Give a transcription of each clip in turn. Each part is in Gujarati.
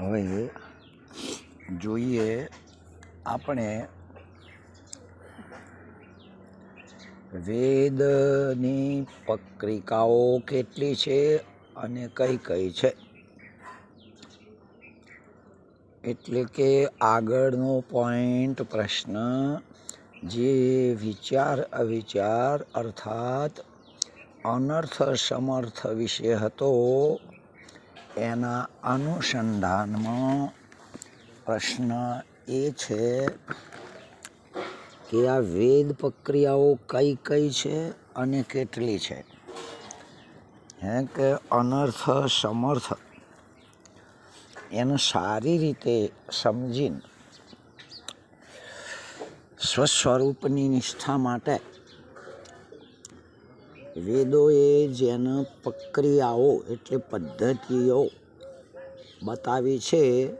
હવે જોઈએ આપણે વેદની પત્રિકાઓ કેટલી છે અને કઈ કઈ છે. એટલે કે આગળનો પોઈન્ટ પ્રશ્ન, જે વિચાર અવિચાર અર્થાત અનર્થ સમર્થ વિશે હતો એના અનુસંધાનમાં પ્રશ્ન એ છે કે આ વેદ પ્રક્રિયાઓ કઈ કઈ છે અને કેટલી છે? હે કે અનર્થ સમર્થ? એને સારી રીતે સમજીને સ્વસ્વરૂપની નિષ્ઠા માટે વેદોએ જેને પ્રક્રિયાઓ એટલે પદ્ધતિઓ બતાવી છે,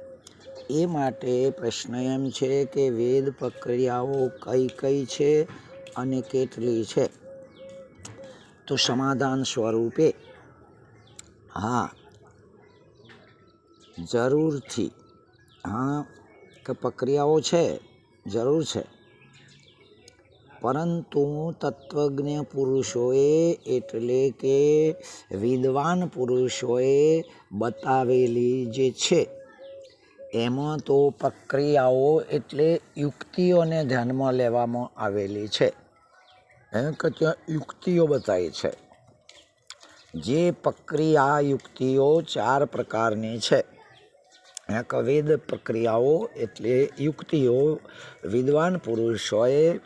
એ માટે પ્રશ્ન એમ છે કે વેદ પ્રક્રિયાઓ કઈ કઈ છે અને કેટલી છે? તો સમાધાન સ્વરૂપે, હા, જરૂરથી, હા, કે પ્રક્રિયાઓ છે, જરૂર છે. પરંતુ તત્વજ્ઞ પુરુષોએ એટલે કે વિદ્વાન પુરુષોએ બતાવેલી જે છે, એમાં તો પ્રક્રિયાઓ એટલે યુક્તિઓને ધ્યાનમાં લેવામાં આવેલી છે. એમ કે ત્યાં યુક્તિઓ બતાવી છે. જે પ્રક્રિયા યુક્તિઓ ચાર પ્રકારની છે. એક વેદ પ્રક્રિયાઓ એટલે યુક્તિઓ વિદ્વાન પુરુષોએ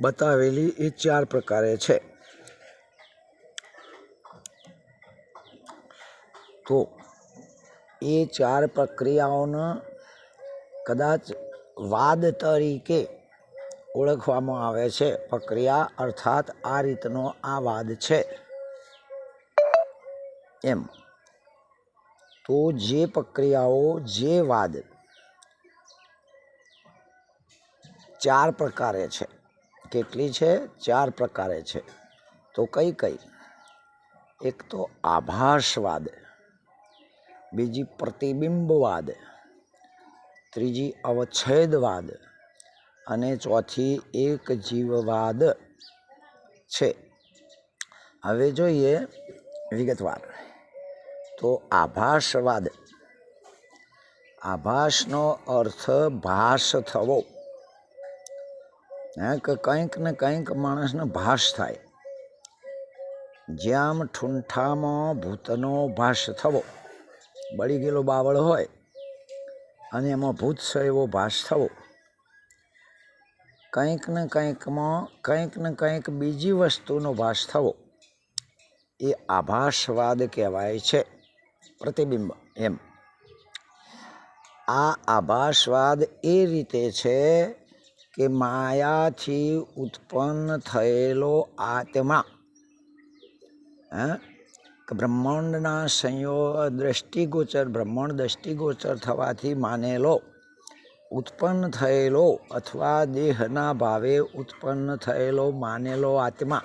બતાવેલી એ ચાર પ્રકારે છે. તો એ ચાર પ્રક્રિયાઓને કદાચ વાદ તરીકે ઓળખવામાં આવે છે. પ્રક્રિયા અર્થાત આ રીતનો આ વાદ છે. એમ. તો જે પ્રક્રિયાઓ, જે વાદ ચાર પ્રકારે છે. કેટલી છે? ચાર પ્રકારે છે. તો કઈ કઈ? એક તો આભાસવાદ, બીજી પ્રતિબિંબવાદ, ત્રીજી અવચ્છેદવાદ અને ચોથી એક જીવવાદ છે. હવે જોઈએ વિગતવાર. તો આભાસવાદ. આભાસનો અર્થ ભાસ થવો. હે, કે કંઈક ને કંઈક માણસને ભાસ થાય. જેમ ઠૂંઠામાં ભૂતનો ભાસ થવો, બળી ગયેલો બાવળ હોય, અને એમાં ભૂત છે એવો ભાસ થવો, કંઈક ને કંઈકમાં કંઈક ને કંઈક બીજી વસ્તુનો ભાસ થવો, એ આભાસવાદ કહેવાય છે, પ્રતિબિંબ એમ. આ આભાસવાદ એ રીતે છે કે માયાથી ઉત્પન્ન થયેલો આત્મા, હે? કે બ્રહ્માંડના સંયોગ દ્રષ્ટિગોચર, બ્રહ્માંડ દ્રષ્ટિગોચર થવાથી માનેલો, ઉત્પન્ન થયેલો અથવા દેહના ભાવે ઉત્પન્ન થયેલો માનેલો આત્મા.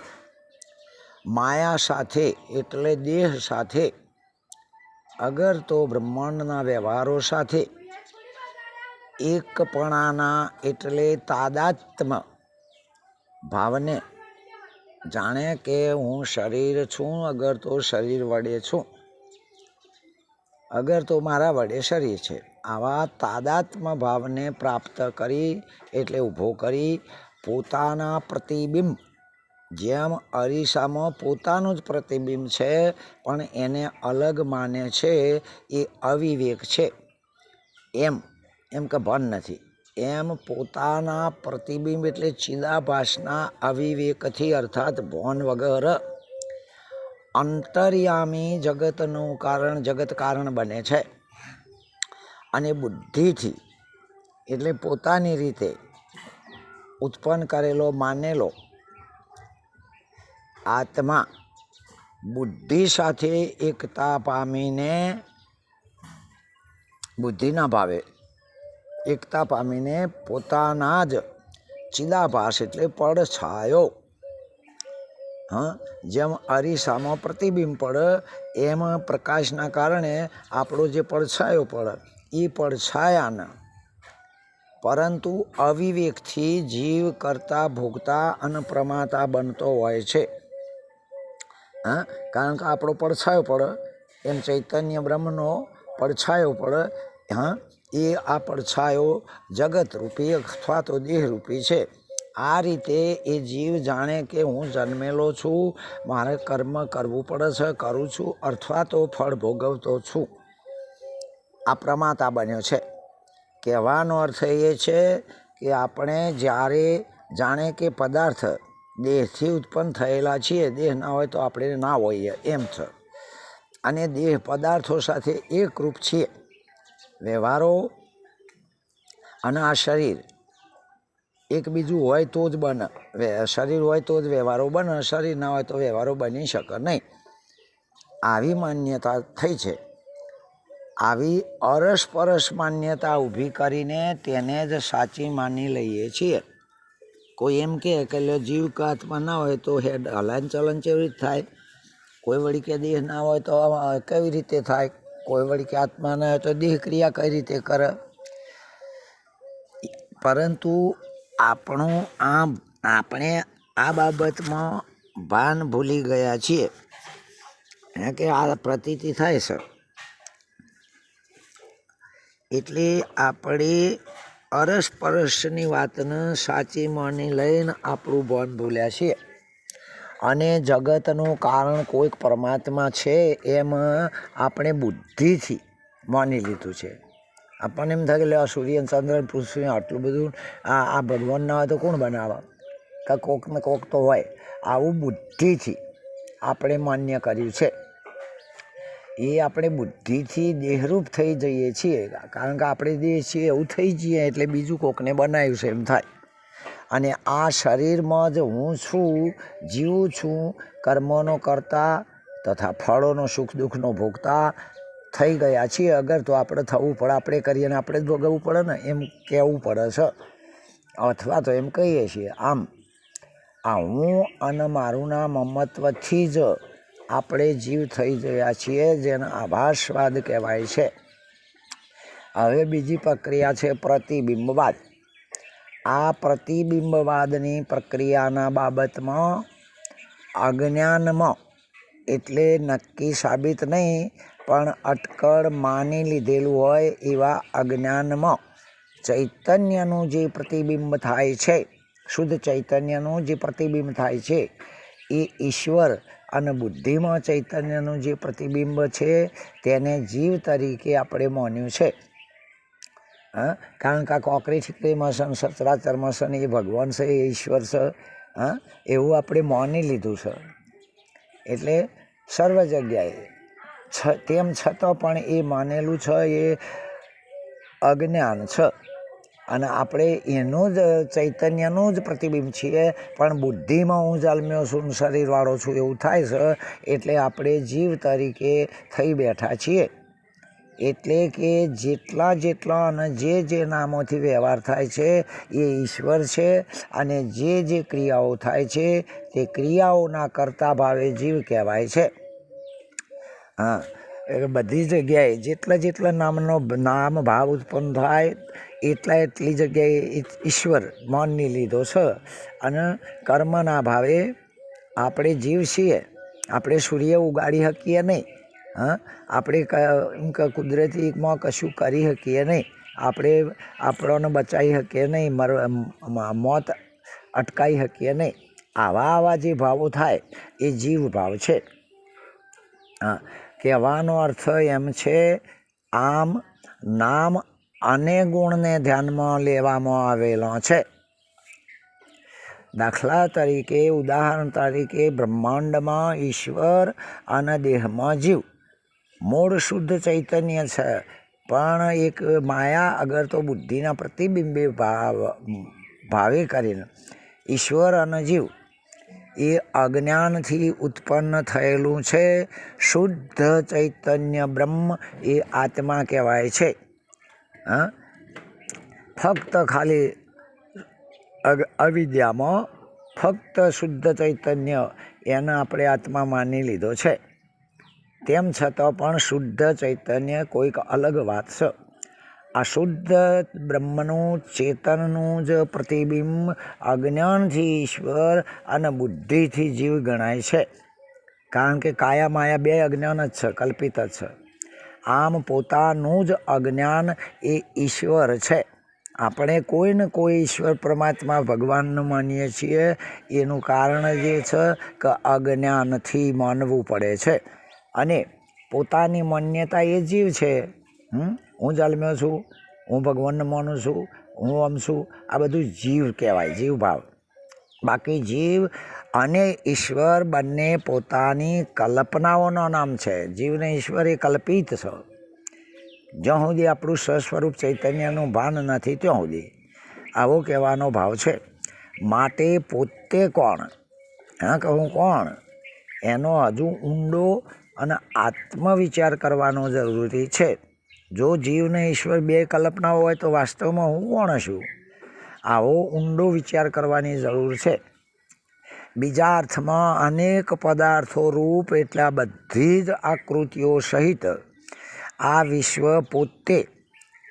માયા સાથે એટલે દેહ સાથે, અગર તો બ્રહ્માંડના વ્યવહારો સાથે એકપણાના એટલે તાદાત્મ. ભાવને જાણે કે હું શરીર છું, અગર તો શરીર વડે છું. અગર તો મારા વડે શરીર છે. આવા તાદાત્મ ભાવને પ્રાપ્ત કરી એટલે ઊભો કરી પોતાના પ્રતિબિંબ. જેમ અરીસામાં પોતાનું જ પ્રતિબિંબ છે, પણ એને અલગ માને છે, એ અવિવેક છે. એમ એમ કે ભાન નથી. એમ પોતાના પ્રતિબિંબ એટલે ચિદાભાસના અવિવેકથી અર્થાત ભોન વગર અંતર્યામી જગતનું કારણ જગત કારણ બને છે. અને બુદ્ધિથી એટલે પોતાની રીતે ઉત્પન્ન કરેલો, માનેલો આત્મા બુદ્ધિ સાથે એકતા પામીને બુદ્ધિના ભાવે. એકતા પામીને પોતાના જ ચિદાભાસ એટલે પડછાયો. હા, જેમ અરીસામાં પ્રતિબિંબ પડે, એમ પ્રકાશના કારણે આપણો જે પડછાયો પડે એ પડછાયાના. પરંતુ અવિવેકથી જીવ કરતા, ભોગતા અને પ્રમાતા બનતો હોય છે. હા, કારણ કે આપણો પડછાયો પડે, એમ ચૈતન્ય બ્રહ્મનો પડછાયો પડે, હા એ આ પડછાયો જગતરૂપી અથવા તો દેહરૂપી છે. આ રીતે એ જીવ જાણે કે હું જન્મેલો છું, મારે કર્મ કરવું પડે છે, કરું છું, અથવા તો ફળ ભોગવતો છું. આ પ્રમાતા બન્યો છે. કહેવાનો અર્થ એ છે કે આપણે જ્યારે જાણે કે પદાર્થ દેહથી ઉત્પન્ન થયેલા છીએ, દેહ ના હોય તો આપણે ના હોઈએ, એમ છે. અને દેહ પદાર્થો સાથે એકરૂપ છીએ. વ્યવહારો અને આ શરીર. એક બીજું હોય તો જ બને. શરીર હોય તો જ વ્યવહારો બને શરીર ના હોય તો વ્યવહારો બની શકે નહીં. આવી માન્યતા થઈ છે. આવી અરસપરસ માન્યતા ઊભી કરીને તેને જ સાચી માની લઈએ છીએ. કોઈ એમ કહે કે જીવ કે આત્મા ના હોય તો હેડ હલન ચલન કેવી રીતે થાય? કોઈ વળી કે દેહ ના હોય તો કેવી રીતે થાય? કોઈ વળી કે આત્મા ના હોય તો દેહ ક્રિયા કઈ રીતે કરે. પરંતુ આપણું આ આપણે આ બાબતમાં ભાન ભૂલી ગયા છીએ. હે કે આ પ્રતીતિ થાય છે. એટલે આપણે અરસપરસની વાતને સાચી માની લઈને આપણું ભાન ભૂલ્યા છીએ. અને જગતનું કારણ કોઈક પરમાત્મા છે એમ આપણે બુદ્ધિથી માની લીધું છે. આપણને એમ થાય કે આ સૂર્ય, ચંદ્ર, પૃથ્વી આટલું બધું, આ આ ભગવાન ના હોય તો કોણ બનાવે? કે કોક ને કોક તો હોય. આવું બુદ્ધિથી આપણે માન્ય કર્યું છે. એ આપણે બુદ્ધિથી દેહરૂપ થઈ જઈએ છીએ. કારણ કે આપણે દેહ છીએ એવું થઈ જઈએ એટલે બીજું કોકને બનાવ્યું છે એમ થાય. અને આ શરીરમાં જ હું છું, જીવું છું, કર્મોનો કરતા તથા ફળોનો સુખ દુઃખનો ભોગતા થઈ ગયા છીએ. અગર તો આપણે થવું પડે, આપણે કરીએ અને આપણે જ ભોગવવું પડે ને, એમ કહેવું પડે છે. અથવા તો એમ કહીએ છીએ, આમ, આ હું અને મારું નામ મમત્વથી જ આપણે જીવ થઈ ગયા છીએ, જેને આભાસવાદ કહેવાય છે. હવે બીજી પ્રક્રિયા છે પ્રતિબિંબવાદ. આ પ્રતિબિંબવાદની પ્રક્રિયાના બાબતમાં અજ્ઞાનમાં એટલે નક્કી સાબિત નહીં, પણ અટકળ માની લીધેલું હોય એવા અજ્ઞાનમાં ચૈતન્યનું જે પ્રતિબિંબ થાય છે, શુદ્ધ ચૈતન્યનું જે પ્રતિબિંબ થાય છે, એ ઈશ્વર અને બુદ્ધિમાં ચૈતન્યનું જે પ્રતિબિંબ છે, તેને જીવ તરીકે આપણે માન્યું છે. હા? કારણ કે આ કોકરી છીકરીમાં છે સચરાચરમાં છે ને એ ભગવાન છે, એ ઈશ્વર છે, હા? એવું આપણે માની લીધું છે. એટલે સર્વ જગ્યાએ છ, તેમ છતાં પણ એ માનેલું છે, એ અજ્ઞાન છે. અને આપણે એનું જ, ચૈતન્યનું જ પ્રતિબિંબ છીએ, પણ બુદ્ધિમાં હું જન્મ્યો છું શરીરવાળો છું, એવું થાય છે, એટલે આપણે જીવ તરીકે થઈ બેઠા છીએ. એટલે કે જેટલા જેટલા અને જે જે નામોથી વ્યવહાર થાય છે, એ ઈશ્વર છે અને જે જે ક્રિયાઓ થાય છે, તે ક્રિયાઓના કરતા ભાવે જીવ કહેવાય છે. હા બધી જગ્યાએ જેટલા જેટલા નામનો નામ ભાવ ઉત્પન્ન થાય, એટલા એટલી જગ્યાએ ઈશ્વર મનની લીધો છે. અને કર્મના ભાવે આપણે જીવ છીએ. આપણે સૂર્ય ઉગાડી શકીએ નહીં. હા? આપણે એમ કુદરતીમાં કશું કરી શકીએ નહીં. આપણે આપણોને બચાવી શકીએ નહીં, મર મોત અટકાવી શકીએ નહીં. આવા આવા જે ભાવો થાય, એ જીવ ભાવ છે. હા, કહેવાનો અર્થ એમ છે, આમ નામ અને ગુણને ધ્યાનમાં લેવામાં આવેલો છે. દાખલા તરીકે, ઉદાહરણ તરીકે, બ્રહ્માંડમાં ઈશ્વર અને દેહમાં જીવ. મૂળ શુદ્ધ ચૈતન્ય છે. પણ એક માયા અગર તો બુદ્ધિના પ્રતિબિંબે ભાવ, ભાવે કરીને ઈશ્વર અને જીવ, એ અજ્ઞાનથી ઉત્પન્ન થયેલું છે. શુદ્ધ ચૈતન્ય બ્રહ્મ એ આત્મા કહેવાય છે. હા? ફક્ત ખાલી અવિદ્યામાં ફક્ત શુદ્ધ ચૈતન્ય એને આપણે આત્મા માની લીધો છે. તેમ છતાં પણ શુદ્ધ ચૈતન્ય કોઈક અલગ વાત છે. આ શુદ્ધ બ્રહ્મનું ચેતનનું જ પ્રતિબિંબ અજ્ઞાનથી ઈશ્વર અને બુદ્ધિથી જીવ ગણાય છે. કારણ કે કાયા માયા બે અજ્ઞાન જ છે, કલ્પિત જ છે. આમ પોતાનું જ અજ્ઞાન એ ઈશ્વર છે. આપણે કોઈ ને કોઈ ઈશ્વર પરમાત્મા ભગવાનનું માનીએ છીએ. એનું કારણ જે છે કે અજ્ઞાનથી માનવું પડે છે. અને પોતાની માન્યતા એ જીવ છે. હું જન્મ્યો છું, હું ભગવાનને માનું છું, હું આમ છું. આ બધું જીવ કહેવાય જીવ ભાવ બાકી જીવ અને ઈશ્વર બંને પોતાની કલ્પનાઓનું નામ છે. જીવને ઈશ્વર એ કલ્પિત છે. જ્યાં સુધી આપણું સ્વસ્વરૂપ ચૈતન્યનું ભાન નથી, ત્યાં સુધી. આવો કહેવાનો ભાવ છે. માટે પોતે કોણ? હા, કહું કોણ? એનો હજુ ઊંડો અને આત્મવિચાર કરવાનો જરૂરી છે. જો જીવને ઈશ્વર બે કલ્પના હોય તો વાસ્તવમાં હું કોણ છું? આવો ઊંડો વિચાર કરવાની જરૂર છે. બીજા અર્થમાં, અનેક પદાર્થો રૂપ એટલા બધી જ આકૃતિઓ સહિત આ વિશ્વ પોતે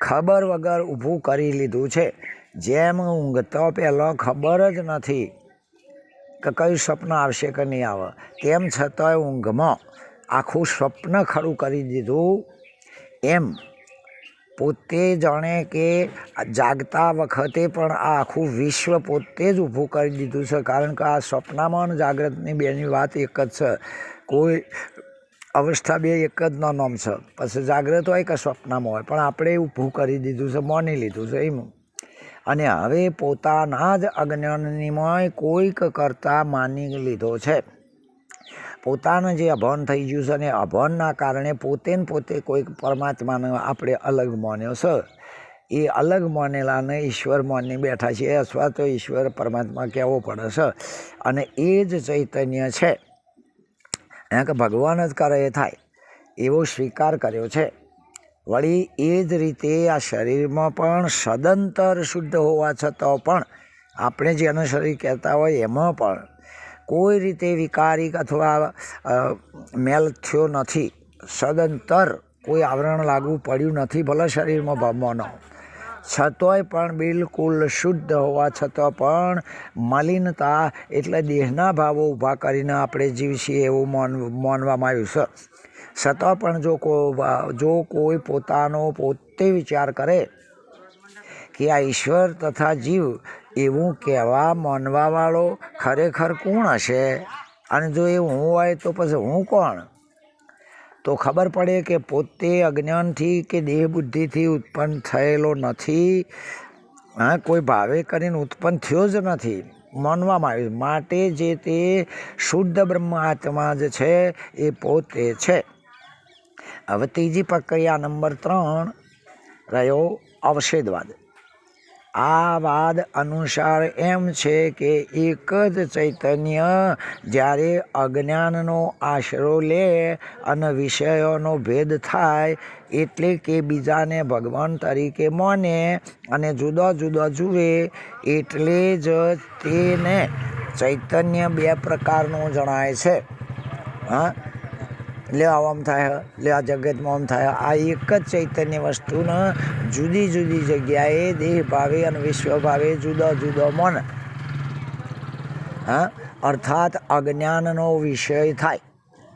ખબર વગર ઊભું કરી લીધું છે. જેમ ઊંઘતો પહેલાં ખબર જ નથી. કે કયું સપનું આવશે કે નહીં આવે. તેમ છતાંય ઊંઘમાં આખું સ્વપ્ન ખરું કરી દીધું. એમ પોતે જાણે કે જાગતા વખતે પણ આ આખું વિશ્વ પોતે જ ઊભું કરી દીધું છે. કારણ કે આ સ્વપ્નમાં અને જાગ્રતની બેની વાત એક જ છે. કોઈ અવસ્થા બે એક જ નામ છે. પછી જાગ્રત હોય કે સ્વપ્નમાં હોય. પણ આપણે ઊભું કરી દીધું છે, માની લીધું છે એમ. અને હવે પોતાના જ અજ્ઞાનનીમય કોઈક કરતાં માની લીધો છે. પોતાનું જે અભણ થઈ ગયું છે અને અભણના કારણે પોતે ને પોતે કોઈક પરમાત્માને આપણે અલગ માન્યો છે. એ અલગ માનેલાને ઈશ્વર માની બેઠા છે. અથવા તો ઈશ્વર પરમાત્મા કહેવો પડે છે. અને એ જ ચૈતન્ય છે. એના કે ભગવાન જ કરે એ થાય. એવો સ્વીકાર કર્યો છે. વળી એ જ રીતે આ શરીરમાં પણ સદંતર શુદ્ધ હોવા છતાં પણ આપણે જે શરીર કહેતા હોય એમાં પણ કોઈ રીતે વિકારિક અથવા મેલ થયો નથી. સદંતર કોઈ આવરણ લાગુ પડ્યું નથી ભલે શરીરમાં ભમવાનો છતોય પણ બિલકુલ શુદ્ધ હોવા છતાં પણ મલિનતા એટલે દેહના ભાવો ઊભા કરીને આપણે જીવશીએ એવું માન, માનવામાં આવ્યું છે. છતાં પણ જો કો, જો કોઈ પોતાનો પોતે વિચાર કરે કે આ ઈશ્વર તથા જીવ એવું કહેવા માનવાવાળો ખરેખર કોણ હશે? અને જો એ હું હોય તો પછી હું કોણ? તો ખબર પડે કે પોતે અજ્ઞાનથી કે દેહ બુદ્ધિથી ઉત્પન્ન થયેલો નથી. હા, કોઈ ભાવે કરીને ઉત્પન્ન થયો જ નથી. માનવામાં આવ્યું. માટે જે તે શુદ્ધ બ્રહ્મ આત્મા જ છે, એ પોતે છે. હવે ત્રીજી પ્રક્રિયા નંબર ત્રણ. રહ્યો અવશેદવાદ આ વાદ અનુસાર એમ છે કે એક જ ચૈતન્ય જ્યારે અજ્ઞાનનો આશરો લે અને વિષયોનો ભેદ થાય એટલે કે બીજાને ભગવાન તરીકે માને અને જુદા જુદા જુએ એટલે જ તેને ચૈતન્ય બે પ્રકારનું જણાય છે. હા? લે આમ થાય લે આ જગતમાં આમ થાય. આ એક જ ચૈતન્ય વસ્તુને જુદી જુદી જગ્યાએ દેહ ભાવે અને વિશ્વ ભાવે જુદા જુદા મન. હા? અર્થાત અજ્ઞાનનો વિષય થાય.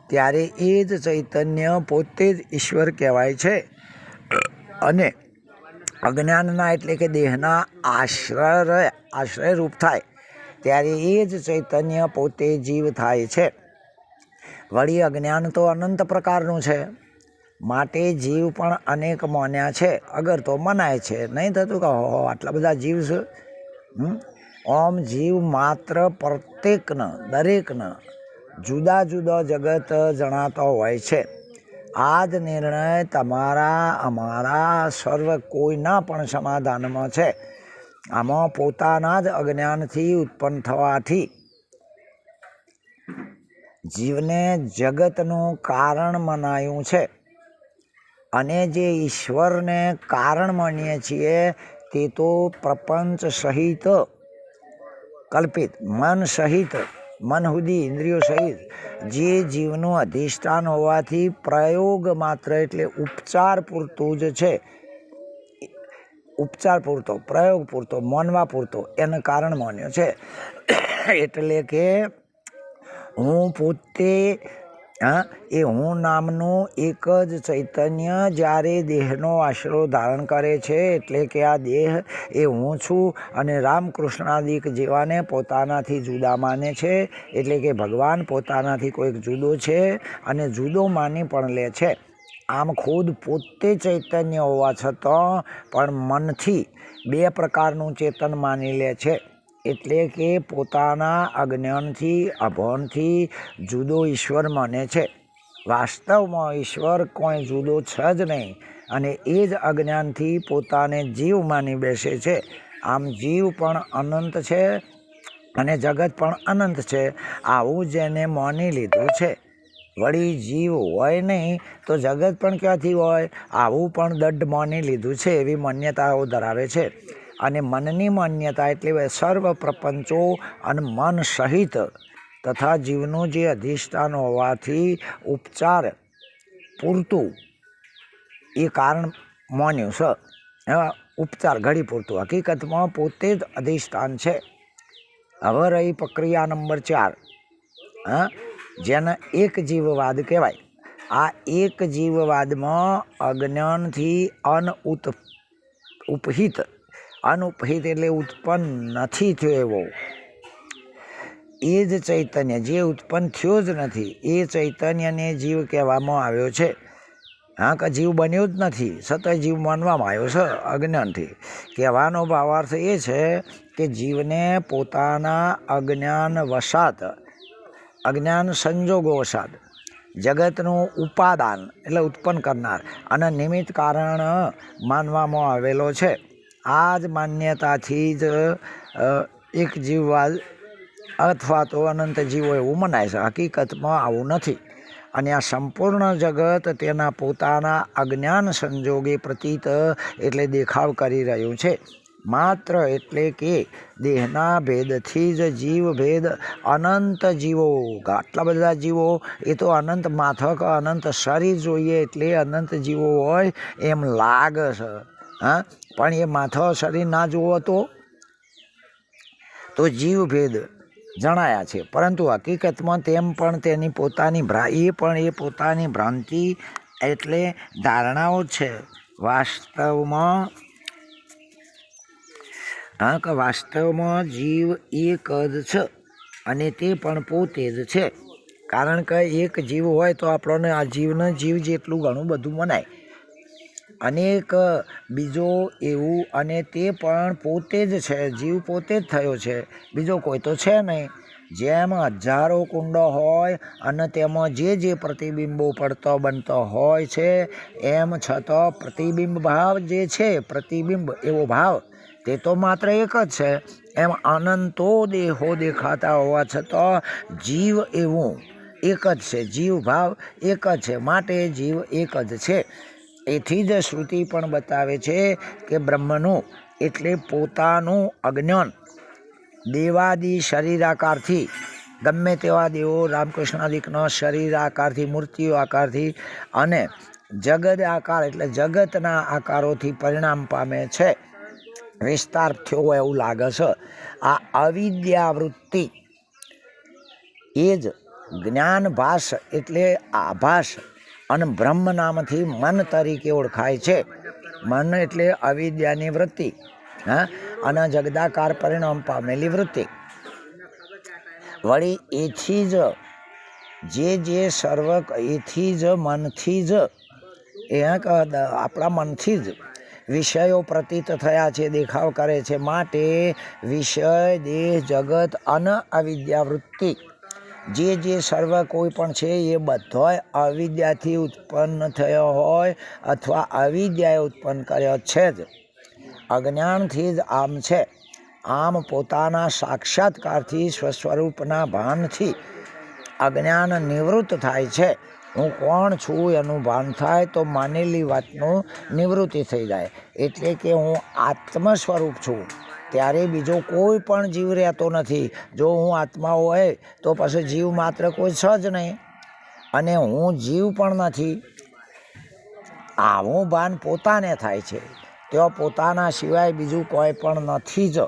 ત્યારે એ જ ચૈતન્ય પોતે જ ઈશ્વર કહેવાય છે. અને અજ્ઞાનના એટલે કે દેહના આશ્રય આશ્રય રૂપ થાય. ત્યારે એ જ ચૈતન્ય પોતે જીવ થાય છે. વળી અજ્ઞાન તો અનંત પ્રકારનું છે. માટે જીવ પણ અનેક માન્યા છે. અગર તો મનાય છે. નહીં થતું કે હો આટલા બધા જીવ છે? ઓમ જીવ માત્ર પ્રત્યેકને, દરેકને, જુદા જુદા જગત જણાતો હોય છે. આ જ નિર્ણય તમારા, અમારા સર્વ કોઈના પણ સમાધાનમાં છે. આમાં પોતાના જ અજ્ઞાનથી ઉત્પન્ન થવાથી જીવને જગતનું કારણ મનાયું છે. અને જે ઈશ્વરને કારણ માનીએ છીએ તે તો પ્રપંચ સહિત કલ્પિત, મન સહિત, મન સુધી ઇન્દ્રિયો સહિત, જે જીવનું અધિષ્ઠાન હોવાથી પ્રયોગ માત્ર એટલે ઉપચાર પૂરતું જ છે. ઉપચાર પૂરતો, પ્રયોગ પૂરતો, માનવા પૂરતો એનું કારણ માન્યો છે. એટલે કે હું પોતે, હા, એ હું નામનું એક જ ચૈતન્ય જ્યારે દેહનો આશરો ધારણ કરે છે, એટલે કે આ દેહ એ હું છું અને રામકૃષ્ણાદિક જેવાને પોતાનાથી જુદા માને છે, એટલે કે ભગવાન પોતાનાથી કોઈક જુદો છે અને જુદો માની પણ લે છે. આમ ખુદ પોતે ચૈતન્ય હોવા છતાં પણ મનથી બે પ્રકારનું ચેતન માની લે છે. એટલે કે પોતાના અજ્ઞાનથી, અભણથી જુદો ઈશ્વર માને છે. વાસ્તવમાં ઈશ્વર કોઈ જુદો છે જ નહીં અને એ જ અજ્ઞાનથી પોતાને જીવ માની બેસે છે. આમ જીવ પણ અનંત છે અને જગત પણ અનંત છે. આવું જેને માની લીધું છે. વળી જીવ હોય નહીં તો જગત પણ ક્યાંથી હોય? આવું પણ દઢ માની લીધું છે એવી માન્યતાઓ ધરાવે છે. અને મનની માન્યતા એટલે સર્વ પ્રપંચો અને મન સહિત તથા જીવનું જે અધિષ્ઠાન હોવાથી ઉપચાર પૂરતું. એ કારણ માન્યું છે. ઉપચાર ઘડી પૂરતું. હકીકતમાં પોતે જ અધિષ્ઠાન છે. હવે રહી પ્રક્રિયા નંબર ચાર. હા? જેને એક જીવવાદ કહેવાય. આ એક જીવવાદમાં અજ્ઞાનથી અનઉત ઉપહિત અનુપહિત એટલે ઉત્પન્ન નથી થયો એવો. એ જ ચૈતન્ય, જે ઉત્પન્ન થયો જ નથી, એ ચૈતન્યને જીવ કહેવામાં આવ્યો છે. હા, કે જીવ બન્યો જ નથી, સતત જીવ માનવામાં આવ્યો છે અજ્ઞાનથી. કહેવાનો ભાવાર્થ એ છે કે જીવને પોતાના અજ્ઞાન વસાત, અજ્ઞાન સંજોગો વસાત, જગતનું ઉપાદાન એટલે ઉત્પન્ન કરનાર અને નિમિત્ત કારણ માનવામાં આવેલો છે. આ જ માન્યતાથી જ એક જીવવાદ અથવા તો અનંત જીવો એવું મનાય છે. હકીકતમાં આવું નથી. અને આ સંપૂર્ણ જગત તેના પોતાના અજ્ઞાન સંજોગે પ્રતીત એટલે દેખાવ કરી રહ્યું છે. માત્ર એટલે કે દેહના ભેદથી જ જીવ ભેદ અનંત જીવો. આટલા બધા જીવો, એ તો અનંત માથક, અનંત શરીર જોઈએ એટલે અનંત જીવો હોય એમ લાગે છે. હા? પણ એ માથો શરીર ના જુઓ તો? તો જીવભેદ જણાયા છે. પરંતુ હકીકતમાં તેમ પણ તેની પોતાની ભ્રા, એ પણ એ પોતાની ભ્રાંતિ એટલે ધારણાઓ છે. વાસ્તવમાં, હા, કે વાસ્તવમાં જીવ એક જ છે અને તે પણ પોતે જ છે. કારણ કે એક જીવ હોય તો આપણને આ જીવને જીવ જેટલું ઘણું બધું મનાય. અનેક બીજો એવું અને તે પણ પોતે જ છે, જીવ પોતે જ થયો છે. બીજો કોઈ તો છે નહીં. જેમ હજારો કુંડો હોય અને તેમાં જે જે પ્રતિબિંબો પડતો બનતો હોય છે, એમ છતાં પ્રતિબિંબ ભાવ જે છે, પ્રતિબિંબ એવો ભાવ, તે તો માત્ર એક જ છે. એમ અનંતો દેહો દેખાતા હોવા છતાં જીવ એવું એક જ છે. જીવ ભાવ એક જ છે. માટે જીવ એક જ છે. એથી જ શ્રુતિ પણ બતાવે છે કે બ્રહ્મનું એટલે પોતાનું અજ્ઞાન. દેવાદી શરીરાકારથી, ગમે તેવા દેવો રામકૃષ્ણાદિકનો શરીર આકારથી મૂર્તિઓ આકારથી અને જગત આકાર એટલે જગતના આકારોથી પરિણામ પામે છે. વિસ્તાર થયો હોય એવું લાગે છે. આ અવિદ્યાવૃત્તિ. એ જ જ્ઞાનભાસ એટલે આભાસ. અને બ્રહ્મ નામથી મન તરીકે ઓળખાય છે. મન એટલે અવિદ્યાની વૃત્તિ. હા? અને જગદાકાર પરિણામ પામેલી વૃત્તિ. વળી એથી જ, જે જે સર્વ એથી જ, મનથી જ, એ આપણા મનથી જ વિષયો પ્રતીત થયા છે, દેખાવ કરે છે. માટે વિષય, દેહ, જગત અને અવિદ્યાવૃત્તિ જે જે સર્વ કોઈ પણ છે એ બધોય અવિદ્યાથી ઉત્પન્ન થયો હોય અથવા અવિદ્યાએ ઉત્પન્ન કર્યો છે જ. અજ્ઞાનથી જ આમ છે. આમ પોતાના સાક્ષાત્કારથી સ્વસ્વરૂપના ભાનથી અજ્ઞાન નિવૃત્ત થાય છે. હું કોણ છું એનું ભાન થાય તો માનેલી વાતનું નિવૃત્તિ થઈ જાય. એટલે કે હું આત્મ સ્વરૂપ છું. ત્યારે બીજો કોઈ પણ જીવ રહેતો નથી. જો હું આત્મા હોય, તો પછી જીવ માત્ર કોઈ છે જ નહીં. અને હું જીવ પણ નથી. આવું ભાન પોતાને થાય છે. તેઓ પોતાના સિવાય બીજું કોઈ પણ નથી જ.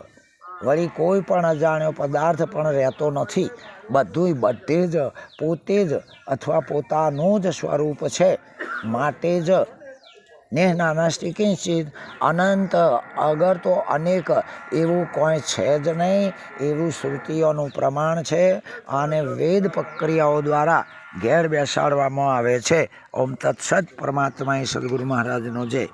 વળી કોઈ પણ અજાણ્યો પદાર્થ પણ રહેતો નથી. બધુંય બધે જ, પોતે જ અથવા પોતાનું જ સ્વરૂપ છે. માટે જ નેહ નાનાસ્તિ કિંચિત અનંત અગર તો અનેક એવું કોઈ છે જ નહીં. એવું શ્રુતિઓનું પ્રમાણ છે અને વેદ પ્રક્રિયાઓ દ્વારા ઘેર બેસાડવામાં આવે છે. ઓમ તત્સત પરમાત્માએ સદગુરુ મહારાજનો જય.